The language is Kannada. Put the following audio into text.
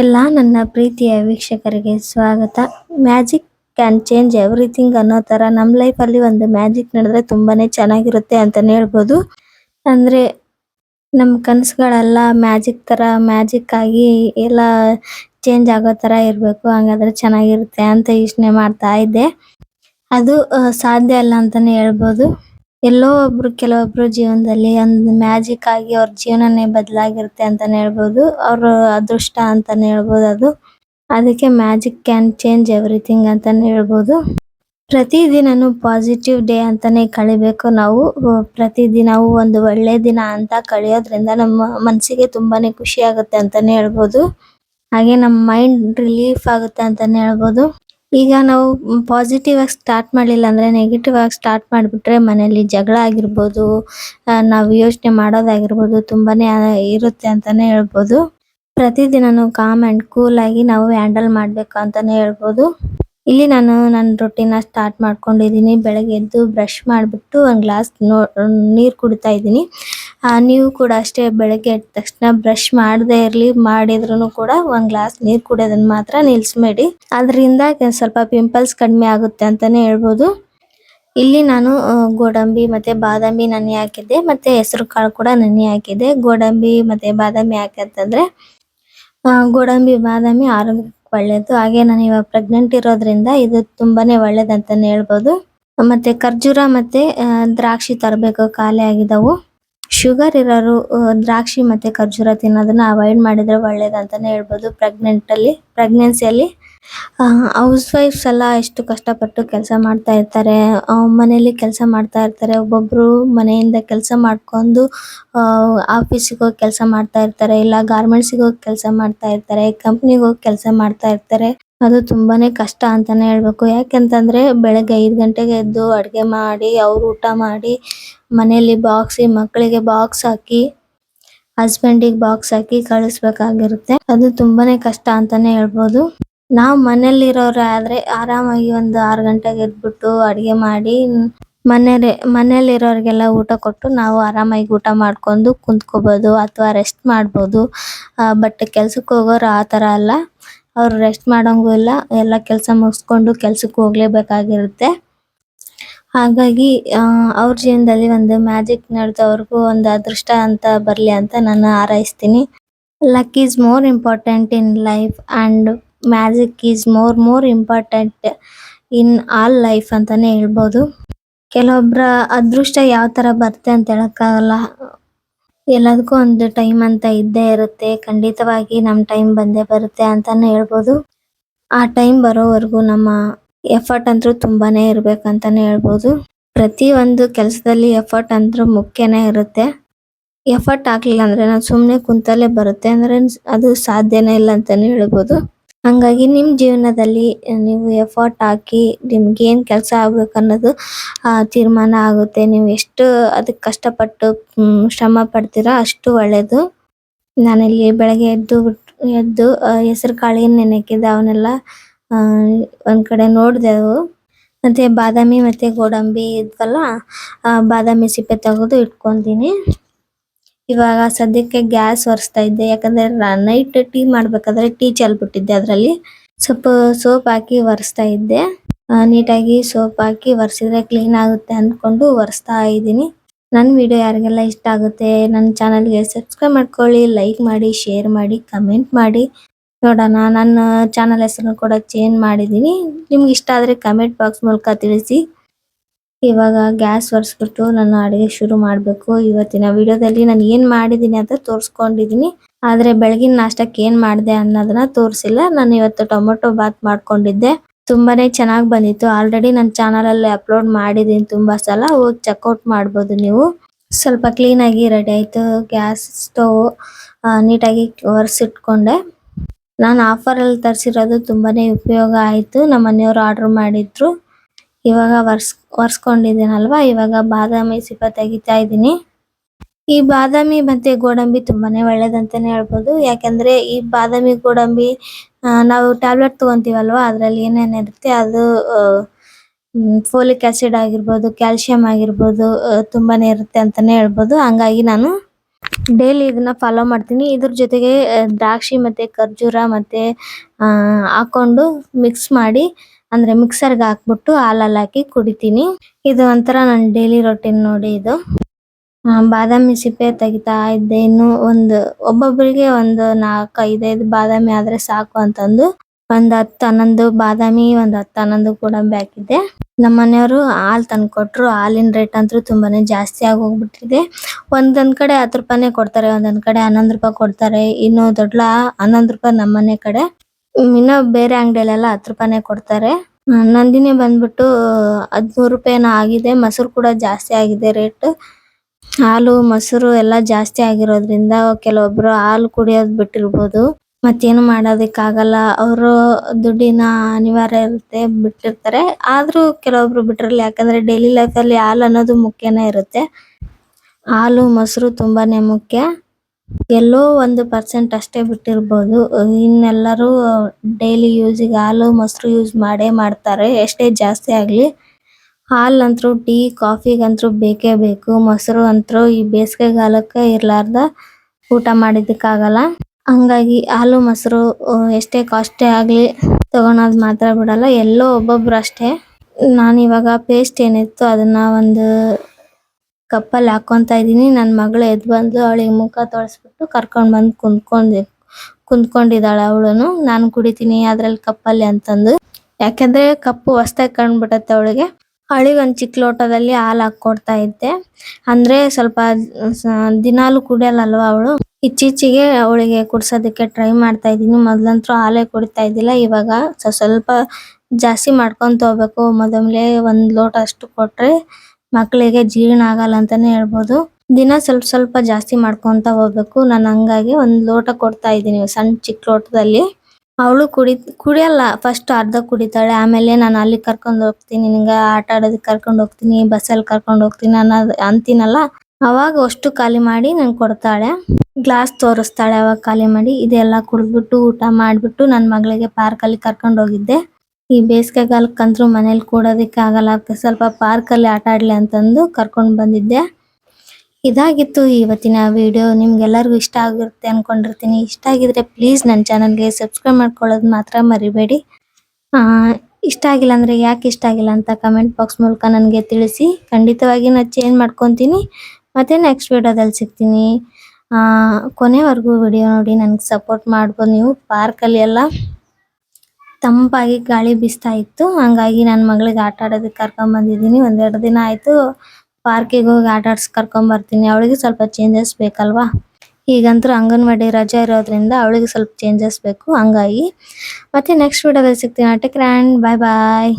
ಎಲ್ಲ ನನ್ನ ಪ್ರೀತಿಯ ವೀಕ್ಷಕರಿಗೆ ಸ್ವಾಗತ. ಮ್ಯಾಜಿಕ್ ಕ್ಯಾನ್ ಚೇಂಜ್ ಎವ್ರಿಥಿಂಗ್ ಅನ್ನೋ ತರ ನಮ್ ಲೈಫ್ ಅಲ್ಲಿ ಒಂದು ಮ್ಯಾಜಿಕ್ ನಡೆದ್ರೆ ತುಂಬಾನೇ ಚೆನ್ನಾಗಿರುತ್ತೆ ಅಂತಾನೆ ಹೇಳ್ಬೋದು. ಅಂದ್ರೆ ನಮ್ ಕನಸುಗಳೆಲ್ಲ ಮ್ಯಾಜಿಕ್ ತರ ಮ್ಯಾಜಿಕ್ ಆಗಿ ಎಲ್ಲ ಚೇಂಜ್ ಆಗೋ ತರ ಇರಬೇಕು, ಹಂಗಾದ್ರೆ ಚೆನ್ನಾಗಿರುತ್ತೆ ಅಂತ ಯೋಚನೆ ಮಾಡ್ತಾ ಇದ್ದೆ. ಅದು ಸಾಧ್ಯ ಅಲ್ಲ ಅಂತಾನೆ ಹೇಳ್ಬೋದು. ಎಲ್ಲೋ ಒಬ್ರು, ಕೆಲವೊಬ್ರು ಜೀವನದಲ್ಲಿ ಒಂದು ಮ್ಯಾಜಿಕ್ ಆಗಿ ಅವ್ರ ಜೀವನನೇ ಬದಲಾಗಿರುತ್ತೆ ಅಂತಾನೆ ಹೇಳ್ಬಹುದು ಅವ್ರ ಅದೃಷ್ಟ ಅಂತಾನೆ ಹೇಳ್ಬಹುದು ಅದು. ಅದಕ್ಕೆ ಮ್ಯಾಜಿಕ್ ಕ್ಯಾನ್ ಚೇಂಜ್ ಎವ್ರಿಥಿಂಗ್ ಅಂತಾನೆ ಹೇಳ್ಬಹುದು ಪ್ರತಿ ದಿನಾನು ಪಾಸಿಟಿವ್ ಡೇ ಅಂತಾನೆ ಕಳಿಬೇಕು ನಾವು. ಪ್ರತಿ ಪ್ರತಿದಿನವೂ ಒಂದು ಒಳ್ಳೆ ದಿನ ಅಂತ ಕಳೆಯೋದ್ರಿಂದ ನಮ್ಮ ಮನಸ್ಸಿಗೆ ತುಂಬಾನೇ ಖುಷಿ ಆಗುತ್ತೆ ಅಂತಾನೆ ಹೇಳ್ಬಹುದು ಹಾಗೆ ನಮ್ಮ ಮೈಂಡ್ ರಿಲೀಫ್ ಆಗುತ್ತೆ ಅಂತಾನೆ ಹೇಳ್ಬೋದು. ಈಗ ನಾವು ಪಾಸಿಟಿವ್ ಆಗಿ ಸ್ಟಾರ್ಟ್ ಮಾಡಲಿಲ್ಲ ಅಂದ್ರೆ ನೆಗೆಟಿವ್ ಆಗಿ ಸ್ಟಾರ್ಟ್ ಮಾಡ್ಬಿಟ್ರೆ ಮನೆಯಲ್ಲಿ ಜಗಳ ಆಗಿರ್ಬೋದು ನಾವು ಯೋಚನೆ ಮಾಡೋದಾಗಿರ್ಬೋದು, ತುಂಬಾನೇ ಇರುತ್ತೆ ಅಂತಾನೆ ಹೇಳ್ಬೋದು. ಪ್ರತಿದಿನನೂ ಕಾಮ್ ಅಂಡ್ ಕೂಲ್ ಆಗಿ ನಾವು ಹ್ಯಾಂಡಲ್ ಮಾಡಬೇಕು ಅಂತಾನೆ ಹೇಳ್ಬೋದು. ಇಲ್ಲಿ ನಾನು ನನ್ನ ರೊಟ್ಟಿನ ಸ್ಟಾರ್ಟ್ ಮಾಡ್ಕೊಂಡಿದೀನಿ ಬೆಳಗ್ಗೆ ಎದ್ದು ಬ್ರಷ್ ಮಾಡ್ಬಿಟ್ಟು ಒಂದ್ ಗ್ಲಾಸ್ ನೋ, ನೀರ್ ಕುಡಿತಾ ಇದ್ದೀನಿ. ನೀವು ಕೂಡ ಅಷ್ಟೇ ಬೆಳಗ್ಗೆ ಎದ್ದ ತಕ್ಷಣ ಬ್ರಷ್ ಮಾಡದೇ ಇರಲಿ. ಮಾಡಿದ್ರೂ ಕೂಡ ಒಂದ್ ಗ್ಲಾಸ್ ನೀರ್ ಕುಡಿಯೋದನ್ನ ಮಾತ್ರ ನಿಲ್ಸ್ಬೇಡಿ. ಅದರಿಂದ ಸ್ವಲ್ಪ ಪಿಂಪಲ್ಸ್ ಕಡಿಮೆ ಆಗುತ್ತೆ ಅಂತಾನೆ ಹೇಳ್ಬೋದು. ಇಲ್ಲಿ ನಾನು ಗೋಡಂಬಿ ಮತ್ತೆ ಬಾದಾಮಿ ನೆನೆ ಹಾಕಿದ್ದೆ. ಮತ್ತೆ ಹೆಸರು ಕಾಳು ಕೂಡ ನೆನೆ ಹಾಕಿದ್ದೆ. ಗೋಡಂಬಿ ಮತ್ತೆ ಬಾದಾಮಿ ಹಾಕಂತಂದ್ರೆ ಗೋಡಂಬಿ, ಬಾದಾಮಿ ಆರೋಗ್ಯಕ್ಕೆ ಒಳ್ಳೇದು. ಹಾಗೆ ನಾನು ಇವಾಗ ಪ್ರೆಗ್ನೆಂಟ್ ಇರೋದ್ರಿಂದ ಇದು ತುಂಬಾನೇ ಒಳ್ಳೇದಂತಾನೆ ಹೇಳ್ಬೋದು. ಮತ್ತೆ ಖರ್ಜೂರ ಮತ್ತೆ ದ್ರಾಕ್ಷಿ ತರಬೇಕು. ಖಾಲಿ ಆಗಿದವು. ಶುಗರ್ ಇರೋರು ದ್ರಾಕ್ಷಿ ಮತ್ತೆ ಖರ್ಜೂರ ತಿನ್ನೋದನ್ನ ಅವಾಯ್ಡ್ ಮಾಡಿದ್ರೆ ಒಳ್ಳೇದಂತಾನೆ ಹೇಳ್ಬೋದು ಪ್ರೆಗ್ನೆಂಟ್ ಅಲ್ಲಿ ಪ್ರೆಗ್ನೆನ್ಸಿಯಲ್ಲಿ ಹೌಸ್ ವೈಫ್ಸ್ ಎಲ್ಲ ಎಷ್ಟು ಕಷ್ಟಪಟ್ಟು ಕೆಲಸ ಮಾಡ್ತಾ ಇರ್ತಾರೆ ಮನೆಯಲ್ಲಿ ಕೆಲಸ ಮಾಡ್ತಾ ಇರ್ತಾರೆ, ಒಬ್ಬೊಬ್ರು ಮನೆಯಿಂದ ಕೆಲಸ ಮಾಡ್ಕೊಂಡು ಆಫೀಸಿಗೆ ಹೋಗಿ ಕೆಲಸ ಮಾಡ್ತಾ ಇರ್ತಾರೆ, ಇಲ್ಲ ಗಾರ್ಮೆಂಟ್ಸ್ ಹೋಗಿ ಕೆಲಸ ಮಾಡ್ತಾ ಇರ್ತಾರೆ ಕಂಪ್ನಿಗೆ ಹೋಗಿ ಕೆಲಸ ಮಾಡ್ತಾ ಇರ್ತಾರೆ. ಅದು ತುಂಬಾನೇ ಕಷ್ಟ ಅಂತಾನೆ ಹೇಳ್ಬೇಕು. ಯಾಕೆಂತಂದ್ರೆ ಬೆಳಗ್ಗೆ ಐದು ಗಂಟೆಗೆ ಎದ್ದು ಅಡುಗೆ ಮಾಡಿ, ಅವ್ರು ಊಟ ಮಾಡಿ, ಮನೆಯಲ್ಲಿ ಬಾಕ್ಸ್ ಮಕ್ಕಳಿಗೆ ಬಾಕ್ಸ್ ಹಾಕಿ ಹಸ್ಬೆಂಡಿಗೆ ಬಾಕ್ಸ್ ಹಾಕಿ ಕಳಿಸ್ಬೇಕಾಗಿರುತ್ತೆ. ಅದು ತುಂಬಾನೇ ಕಷ್ಟ ಅಂತಾನೆ ಹೇಳ್ಬೋದು. ನಾವ್ ಮನೇಲಿರೋರ್ ಆದ್ರೆ ಆರಾಮಾಗಿ ಒಂದು ಆರು ಗಂಟೆಗೆ ಎದ್ಬಿಟ್ಟು ಅಡಿಗೆ ಮಾಡಿ ಮನೇಲಿ ಇರೋರಿಗೆಲ್ಲ ಊಟ ಕೊಟ್ಟು ನಾವು ಆರಾಮಾಗಿ ಊಟ ಮಾಡ್ಕೊಂಡು ಕುಂತ್ಕೋಬಹುದು ಅಥವಾ ರೆಸ್ಟ್ ಮಾಡ್ಬೋದು. ಬಟ್ ಕೆಲ್ಸಕ್ಕೆ ಹೋಗೋರು ಆ ತರ ಅಲ್ಲ. ಅವ್ರು ರೆಸ್ಟ್ ಮಾಡಂಗೂ ಇಲ್ಲ, ಎಲ್ಲ ಕೆಲಸ ಮುಗಿಸ್ಕೊಂಡು ಕೆಲ್ಸಕ್ಕೆ ಹೋಗ್ಲೇಬೇಕಾಗಿರುತ್ತೆ. ಹಾಗಾಗಿ ಅವ್ರ ಜೀವನದಲ್ಲಿ ಒಂದು ಮ್ಯಾಜಿಕ್ ನಡೆದವ್ರಿಗೂ ಒಂದು ಅದೃಷ್ಟ ಅಂತ ಬರಲಿ ಅಂತ ನಾನು ಹಾರೈಸ್ತೀನಿ. Luck is more important in life and magic is more more important in all life ಅಂತಾನೆ ಹೇಳ್ಬೋದು. ಕೆಲವೊಬ್ಬರ ಅದೃಷ್ಟ ಯಾವ ತರ ಬರುತ್ತೆ ಅಂತ ಹೇಳಕ್ಕಾಗಲ್ಲ. ಎಲ್ಲದಕ್ಕೂ ಒಂದು ಟೈಮ್ ಅಂತ ಇದ್ದೇ ಇರುತ್ತೆ. ಖಂಡಿತವಾಗಿ ನಮ್ಮ ಟೈಮ್ ಬಂದೇ ಬರುತ್ತೆ ಅಂತಾನೆ ಹೇಳ್ಬೋದು. ಆ ಟೈಮ್ ಬರೋವರೆಗೂ ನಮ್ಮ ಎಫರ್ಟ್ ಅಂತೂ ತುಂಬಾನೇ ಇರಬೇಕಂತಾನೆ ಹೇಳ್ಬೋದು. ಪ್ರತಿ ಒಂದು ಕೆಲಸದಲ್ಲಿ ಎಫರ್ಟ್ ಅಂದ್ರೂ ಮುಖ್ಯನೇ ಇರುತ್ತೆ. ಎಫರ್ಟ್ ಹಾಕ್ಲಿಲ್ಲ ಅಂದ್ರೆ ನಾವು ಸುಮ್ಮನೆ ಕುಂತಲ್ಲೇ ಬರುತ್ತೆ ಅಂದ್ರೆ ಅದು ಸಾಧ್ಯನೇ ಇಲ್ಲ ಅಂತಾನೆ ಹೇಳ್ಬೋದು. ಹಂಗಾಗಿ ನಿಮ್ ಜೀವನದಲ್ಲಿ ನೀವು ಎಫರ್ಟ್ ಹಾಕಿ ನಿಮ್ಗೆ ಏನ್ ಕೆಲಸ ಆಗ್ಬೇಕು ಅನ್ನೋದು ತೀರ್ಮಾನ ಆಗುತ್ತೆ. ನೀವು ಎಷ್ಟು ಅದಕ್ಕೆ ಕಷ್ಟಪಟ್ಟು ಶ್ರಮ ಪಡ್ತೀರಾ ಅಷ್ಟು ಒಳ್ಳೇದು. ನಾನಿಲ್ಲಿ ಬೆಳಗ್ಗೆ ಎದ್ದು ಎದ್ದು ಹೆಸರು ಕಾಳಿನ ನೆನೆಕಿದ್ದೆ ಅವನ್ನೆಲ್ಲ ಒಂದ್ ಕಡೆ ನೋಡಿದೆವು ಮತ್ತೆ ಬಾದಾಮಿ ಮತ್ತೆ ಗೋಡಂಬಿ ಇದ್ವಲ್ಲ ಬಾದಾಮಿ ಸಿಪ್ಪೆ ತೆಗೆದು ಇಟ್ಕೊಂತೀನಿ. ಇವಾಗ ಸದ್ಯಕ್ಕೆ ಗ್ಯಾಸ್ ಒರೆಸ್ತಾ ಇದ್ದೆ. ಯಾಕಂದ್ರೆ ನೈಟ್ ಟೀ ಮಾಡ್ಬೇಕಾದ್ರೆ ಟೀ ಚೆಲ್ಬಿಟ್ಟಿದ್ದೆ ಅದ್ರಲ್ಲಿ. ಸ್ವಲ್ಪ ಸೋಪ್ ಹಾಕಿ ಒರೆಸ್ತಾ ಇದ್ದೆ. ನೀಟಾಗಿ ಸೋಪ್ ಹಾಕಿ ಒರೆಸಿದ್ರೆ ಕ್ಲೀನ್ ಆಗುತ್ತೆ ಅಂದ್ಕೊಂಡು ಒರೆಸ್ತಾ ಇದ್ದೀನಿ. ನನ್ನ ವಿಡಿಯೋ ಯಾರಿಗೆಲ್ಲ ಇಷ್ಟ ಆಗುತ್ತೆ ನನ್ನ ಚಾನಲ್ಗೆ ಸಬ್ಸ್ಕ್ರೈಬ್ ಮಾಡ್ಕೊಳ್ಳಿ ಲೈಕ್ ಮಾಡಿ ಶೇರ್ ಮಾಡಿ ಕಮೆಂಟ್ ಮಾಡಿ. ನೋಡೋಣ, ನನ್ನ ಚಾನಲ್ ಹೆಸರು ಕೂಡ ಚೇಂಜ್ ಮಾಡಿದ್ದೀನಿ. ನಿಮ್ಗೆ ಇಷ್ಟ ಆದ್ರೆ ಕಮೆಂಟ್ ಬಾಕ್ಸ್ ಮೂಲಕ ತಿಳಿಸಿ. ಇವಾಗ ಗ್ಯಾಸ್ ಒರೆಸ್ಬಿಟ್ಟು ನಾನು ಅಡುಗೆ ಶುರು ಮಾಡಬೇಕು. ಇವತ್ತಿನ ವಿಡಿಯೋದಲ್ಲಿ ನಾನು ಏನು ಮಾಡಿದ್ದೀನಿ ಅಂತ ತೋರಿಸ್ಕೊಂಡಿದ್ದೀನಿ. ಆದರೆ ಬೆಳಗಿನ ನಾಷ್ಟಕ್ಕೆ ಏನು ಮಾಡಿದೆ ಅನ್ನೋದನ್ನ ತೋರಿಸಿಲ್ಲ. ನಾನು ಇವತ್ತು ಟೊಮೊಟೊ ಬಾತ್ ಮಾಡ್ಕೊಂಡಿದ್ದೆ. ತುಂಬಾನೇ ಚೆನ್ನಾಗಿ ಬಂದಿತ್ತು. ಆಲ್ರೆಡಿ ನನ್ನ ಚಾನಲಲ್ಲಿ ಅಪ್ಲೋಡ್ ಮಾಡಿದ್ದೀನಿ ತುಂಬಾ ಸಲ. ಹೋಗಿ ಚೆಕ್ಔಟ್ ಮಾಡ್ಬೋದು ನೀವು. ಸ್ವಲ್ಪ ಕ್ಲೀನ್ ಆಗಿ ರೆಡಿ ಆಯಿತು. ಗ್ಯಾಸ್ ಸ್ಟವ್ ನೀಟಾಗಿ ಒರೆಸಿಟ್ಕೊಂಡೆ. ನಾನು ಆಫರ್ ಅಲ್ಲಿ ತರಿಸಿರೋದು ತುಂಬಾನೇ ಉಪಯೋಗ ಆಯಿತು. ನಮ್ಮ ಮನೆಯವರು ಆರ್ಡರ್ ಮಾಡಿದ್ರು. ಇವಾಗ ಒರ್ಸ್ ಒರ್ಸ್ಕೊಂಡಿದ್ದೀನಲ್ವಾ? ಇವಾಗ ಬಾದಾಮಿ ಸಿಪ್ಪೆ ತೆಗಿತಾ ಇದ್ದೀನಿ. ಈ ಬಾದಾಮಿ ಮತ್ತೆ ಗೋಡಂಬಿ ತುಂಬಾನೇ ಒಳ್ಳೇದಂತಾನೆ ಹೇಳ್ಬೋದು. ಯಾಕಂದ್ರೆ ಈ ಬಾದಾಮಿ, ಗೋಡಂಬಿ ನಾವು ಟ್ಯಾಬ್ಲೆಟ್ ತಗೊಂತೀವಲ್ವಾ? ಅದ್ರಲ್ಲಿ ಏನೇನ್ ಇರುತ್ತೆ? ಅದು ಫೋಲಿಕ್ ಆಸಿಡ್ ಆಗಿರ್ಬೋದು ಕ್ಯಾಲ್ಸಿಯಂ ಆಗಿರ್ಬೋದು ತುಂಬಾನೇ ಇರುತ್ತೆ ಅಂತಾನೆ ಹೇಳ್ಬೋದು. ಹಂಗಾಗಿ ನಾನು ಡೈಲಿ ಇದನ್ನ ಫಾಲೋ ಮಾಡ್ತೀನಿ. ಇದ್ರ ಜೊತೆಗೆ ದ್ರಾಕ್ಷಿ ಮತ್ತೆ ಖರ್ಜೂರ ಮತ್ತೆ ಹಾಕೊಂಡು ಮಿಕ್ಸ್ ಮಾಡಿ ಅಂದ್ರೆ ಮಿಕ್ಸರ್ಗೆ ಹಾಕ್ಬಿಟ್ಟು ಹಾಲಲ್ಲಿ ಹಾಕಿ ಕುಡಿತೀನಿ. ಇದು ಒಂಥರ ನನ್ನ ಡೈಲಿ ರೊಟೀನ್ ನೋಡಿ ಇದು. ಬಾದಾಮಿ ಸಿಪ್ಪೆ ತೆಗಿತಾ ಇದ್ದೆ. ಇನ್ನು ಒಂದು ಒಬ್ಬೊಬ್ಬರಿಗೆ ಒಂದು ನಾಲ್ಕು, ಐದೈದು ಬಾದಾಮಿ ಆದ್ರೆ ಸಾಕು ಅಂತಂದು. ಒಂದ್ ಹತ್ತು ಹನ್ನೊಂದು ಬಾದಾಮಿ, ಒಂದ್ ಹತ್ತು ಹನ್ನೊಂದು ಕೂಡ ಬ್ಯಾಕಿದೆ ನಮ್ಮ ಮನೆಯವರು ಹಾಲ್ ತಂದು ಹಾಲಿನ ರೇಟ್ ಅಂತೂ ತುಂಬಾನೇ ಜಾಸ್ತಿ ಆಗಿ ಹೋಗ್ಬಿಟ್ಟಿದೆ ಒಂದೊಂದ್ ಕಡೆ ಹತ್ತು ರೂಪಾಯಿನೇ ಕೊಡ್ತಾರೆ, ಒಂದೊಂದ್ ಕಡೆ ಹನ್ನೊಂದು ರೂಪಾಯಿ ಕೊಡ್ತಾರೆ. ಇನ್ನು ದೊಡ್ಡ ಹನ್ನೊಂದು ರೂಪಾಯಿ ನಮ್ಮ ಮನೆ ಕಡೆ. ಇನ್ನ ಬೇರೆ ಅಂಗಡಿಯಲ್ಲೆಲ್ಲ ಹತ್ತು ರೂಪಾಯಿನೇ ಕೊಡ್ತಾರೆ. ನಂದಿನಿ ಬಂದ್ಬಿಟ್ಟು ಹದಿಮೂರು ರೂಪಾಯಿನೋ ಆಗಿದೆ. ಮೊಸರು ಕೂಡ ಜಾಸ್ತಿ ಆಗಿದೆ ರೇಟ್. ಹಾಲು, ಮೊಸರು ಎಲ್ಲ ಜಾಸ್ತಿ ಆಗಿರೋದ್ರಿಂದ ಕೆಲವೊಬ್ರು ಹಾಲು ಕುಡಿಯೋದ್ ಬಿಟ್ಟಿರ್ಬೋದು. ಮತ್ತೇನು ಮಾಡೋದಕ್ಕಾಗಲ್ಲ. ಅವರು ದುಡ್ಡಿನ ಅನಿವಾರ್ಯ ಇರುತ್ತೆ, ಬಿಟ್ಟಿರ್ತಾರೆ. ಆದರೂ ಕೆಲವೊಬ್ರು ಬಿಟ್ಟಿರಲ್ಲ ಯಾಕಂದ್ರೆ ಡೈಲಿ ಲೈಫಲ್ಲಿ ಹಾಲು ಅನ್ನೋದು ಮುಖ್ಯನೇ ಇರುತ್ತೆ. ಹಾಲು, ಮೊಸರು ತುಂಬಾನೇ ಮುಖ್ಯ. ಎಲ್ಲೋ ಒಂದು ಪರ್ಸೆಂಟ್ ಅಷ್ಟೇ ಬಿಟ್ಟಿರಬಹುದು ಇನ್ನೆಲ್ಲರೂ ಡೈಲಿ ಯೂಸ್ಗೆ ಹಾಲು, ಮೊಸರು ಯೂಸ್ ಮಾಡೇ ಮಾಡ್ತಾರೆ. ಎಷ್ಟೇ ಜಾಸ್ತಿ ಆಗ್ಲಿ, ಹಾಲಂತ್ರು ಟೀ ಕಾಫಿ ಗಂತೂ ಬೇಕೇ ಬೇಕು. ಮೊಸರು ಅಂತೂ ಈ ಬೇಸಿಗೆಗಾಲಕ್ಕೆ ಇರಲಾರ್ದ ಊಟ ಮಾಡಿದ್ದಕ್ಕಾಗಲ್ಲ. ಹಂಗಾಗಿ ಹಾಲು, ಮೊಸರು ಎಷ್ಟೇ ಕಾಸ್ಟ್ಲಿ ಆಗ್ಲಿ ತಗೊಳೋದು ಮಾತ್ರ ಬಿಡಲ್ಲ. ಎಲ್ಲೋ ಒಬ್ಬೊಬ್ರು ಅಷ್ಟೇ. ನಾನು ಇವಾಗ ಪೇಸ್ಟ್ ಏನಿತ್ತು ಅದನ್ನ ಒಂದು ಕಪ್ಪಲ್ಲಿ ಹಾಕೊಂತ ಇದೀನಿ ನನ್ನ ಮಗಳು ಎದ್ದು ಬಂದು ಅವಳಿಗೆ ಮುಖ ತೊಳಸ್ಬಿಟ್ಟು ಕರ್ಕೊಂಡ್ ಬಂದ್ ಕುಂತ್ಕೊಂಡಿ, ಕುಂತ್ಕೊಂಡಿದ್ದಾಳೆ ಅವಳುನು ನಾನು ಕುಡಿತೀನಿ ಅದ್ರಲ್ಲಿ ಕಪ್ಪಲ್ಲಿ ಅಂತಂದು. ಯಾಕಂದ್ರೆ ಕಪ್ಪು ಹೊಸ್ದಾಗಿ ಕಂಡ್ಬಿಟತ್ತೆ ಅವಳಿಗೆ. ಅವಳಿಗೆ ಒಂದು ಚಿಕ್ಕ ಲೋಟದಲ್ಲಿ ಹಾಲು ಹಾಕೊಡ್ತಾ ಇದ್ದೆ. ಅಂದ್ರೆ ಸ್ವಲ್ಪ ದಿನಾಲೂ ದಿನಾಲು ಕುಡಿಯಲ್ಲಲ್ವಾ ಅವಳು? ಇತ್ತೀಚೆಗೆ ಅವಳಿಗೆ ಕುಡ್ಸೋದಕ್ಕೆ ಟ್ರೈ ಮಾಡ್ತಾ ಇದ್ದೀನಿ. ಮೊದ್ಲಂತೂ ಹಾಲೇ ಕುಡಿತಾ ಇದ್ದಿಲ್ಲ, ಇವಾಗ ಸ್ವ- ಸ್ವಲ್ಪ ಜಾಸ್ತಿ ಮಾಡ್ಕೊಂತ ಹೋಗ್ಬೇಕು ಮೊದಲೇ ಒಂದ್ ಲೋಟ ಅಷ್ಟು ಕೊಟ್ರೆ ಮಕ್ಕಳಿಗೆ ಜೀರ್ಣ ಆಗಲ್ಲ ಅಂತಾನೆ ಹೇಳ್ಬೋದು. ದಿನ ಸ್ವಲ್ಪ ಸ್ವಲ್ಪ ಜಾಸ್ತಿ ಮಾಡ್ಕೊಂತ ಹೋಗ್ಬೇಕು. ನಾನು ಹಂಗಾಗಿ ಒಂದು ಲೋಟ ಕೊಡ್ತಾ ಇದ್ದೀನಿ ಸಣ್ಣ ಚಿಕ್ಕ ಲೋಟದಲ್ಲಿ. ಅವಳು ಕುಡಿ, ಕುಡಿಯಲ್ಲ ಫಸ್ಟ್ ಅರ್ಧ ಕುಡಿತಾಳೆ. ಆಮೇಲೆ ನಾನು ಅಲ್ಲಿ ಕರ್ಕೊಂಡು ಹೋಗ್ತೀನಿ. ನಿಂಗೆ ಆಟ ಆಡೋದಕ್ಕೆ ಕರ್ಕೊಂಡು ಹೋಗ್ತೀನಿ ಬಸ್ಸಲ್ಲಿ ಕರ್ಕೊಂಡು ಹೋಗ್ತೀನಿ ಅನ್ನೋದು ಅಂತೀನಲ್ಲ? ಅವಾಗ ಅಷ್ಟು ಖಾಲಿ ಮಾಡಿ ನಂಗೆ ಕೊಡ್ತಾಳೆ. ಗ್ಲಾಸ್ ತೋರಿಸ್ತಾಳೆ ಅವಾಗ ಖಾಲಿ ಮಾಡಿ. ಇದೆಲ್ಲ ಕುಡಿದ್ಬಿಟ್ಟು ಊಟ ಮಾಡಿಬಿಟ್ಟು ನನ್ನ ಮಗಳಿಗೆ ಪಾರ್ಕಲ್ಲಿ ಕರ್ಕೊಂಡ್ ಹೋಗಿದ್ದೆ. ಈ ಬೇಸಿಗೆಗಾಲಕ್ಕಂತೂ ಮನೇಲಿ ಕೂಡೋದಕ್ಕೆ ಆಗಲ್ಲ. ಸ್ವಲ್ಪ ಪಾರ್ಕ್ ಅಲ್ಲಿ ಆಟ ಆಡ್ಲಿ ಅಂತಂದು ಕರ್ಕೊಂಡು ಬಂದಿದ್ದೆ. ಇದಾಗಿತ್ತು ಇವತ್ತಿನ ವಿಡಿಯೋ ನಿಮ್ಗೆಲ್ಲರಿಗೂ ಇಷ್ಟ ಆಗಿರುತ್ತೆ ಅನ್ಕೊಂಡಿರ್ತೀನಿ. ಇಷ್ಟ ಆಗಿದ್ರೆ ಪ್ಲೀಸ್ ನನ್ನ ಚಾನಲ್ಗೆ ಸಬ್ಸ್ಕ್ರೈಬ್ ಮಾಡ್ಕೊಳ್ಳೋದು ಮಾತ್ರ ಮರಿಬೇಡಿ. ಇಷ್ಟ ಆಗಿಲ್ಲ ಅಂದರೆ ಯಾಕೆ ಇಷ್ಟ ಆಗಿಲ್ಲ ಅಂತ ಕಮೆಂಟ್ ಬಾಕ್ಸ್ ಮೂಲಕ ನನಗೆ ತಿಳಿಸಿ. ಖಂಡಿತವಾಗಿ ನಾನು ಚೇಂಜ್ ಮಾಡ್ಕೊತೀನಿ. ಮತ್ತೆ ನೆಕ್ಸ್ಟ್ ವಿಡಿಯೋದಲ್ಲಿ ಸಿಗ್ತೀನಿ. ಕೊನೆವರೆಗೂ ವಿಡಿಯೋ ನೋಡಿ, ನನಗೆ ಸಪೋರ್ಟ್ ಮಾಡ್ಬೋದು ನೀವು. ಪಾರ್ಕಲ್ಲಿ ಎಲ್ಲ ತಂಪಾಗಿ ಗಾಳಿ ಬೀಸ್ತಾ ಇತ್ತು. ಹಂಗಾಗಿ ನನ್ನ ಮಗಳಿಗೆ ಆಟ ಆಡೋದಕ್ಕೆ ಕರ್ಕೊಂಡ್ ಬಂದಿದ್ದೀನಿ. ಒಂದೆರಡು ದಿನ ಆಯ್ತು ಪಾರ್ಕಿಗೆ ಹೋಗಿ ಆಟ ಆಡ್ಸ್ ಕರ್ಕೊಂಡ್ ಬರ್ತೀನಿ. ಅವಳಿಗೆ ಸ್ವಲ್ಪ ಚೇಂಜಸ್ ಬೇಕಲ್ವಾ? ಈಗಂತೂ ಅಂಗನವಾಡಿ ರಜೆ ಇರೋದ್ರಿಂದ ಅವಳಿಗೆ ಸ್ವಲ್ಪ ಚೇಂಜಸ್ ಬೇಕು. ಹಂಗಾಗಿ ಮತ್ತೆ ನೆಕ್ಸ್ಟ್ ವಿಡಿಯೋದಲ್ಲಿ ಸಿಗ್ತೀನಿ. ಟೇಕ್ ಬಾಯ್ ಬಾಯ್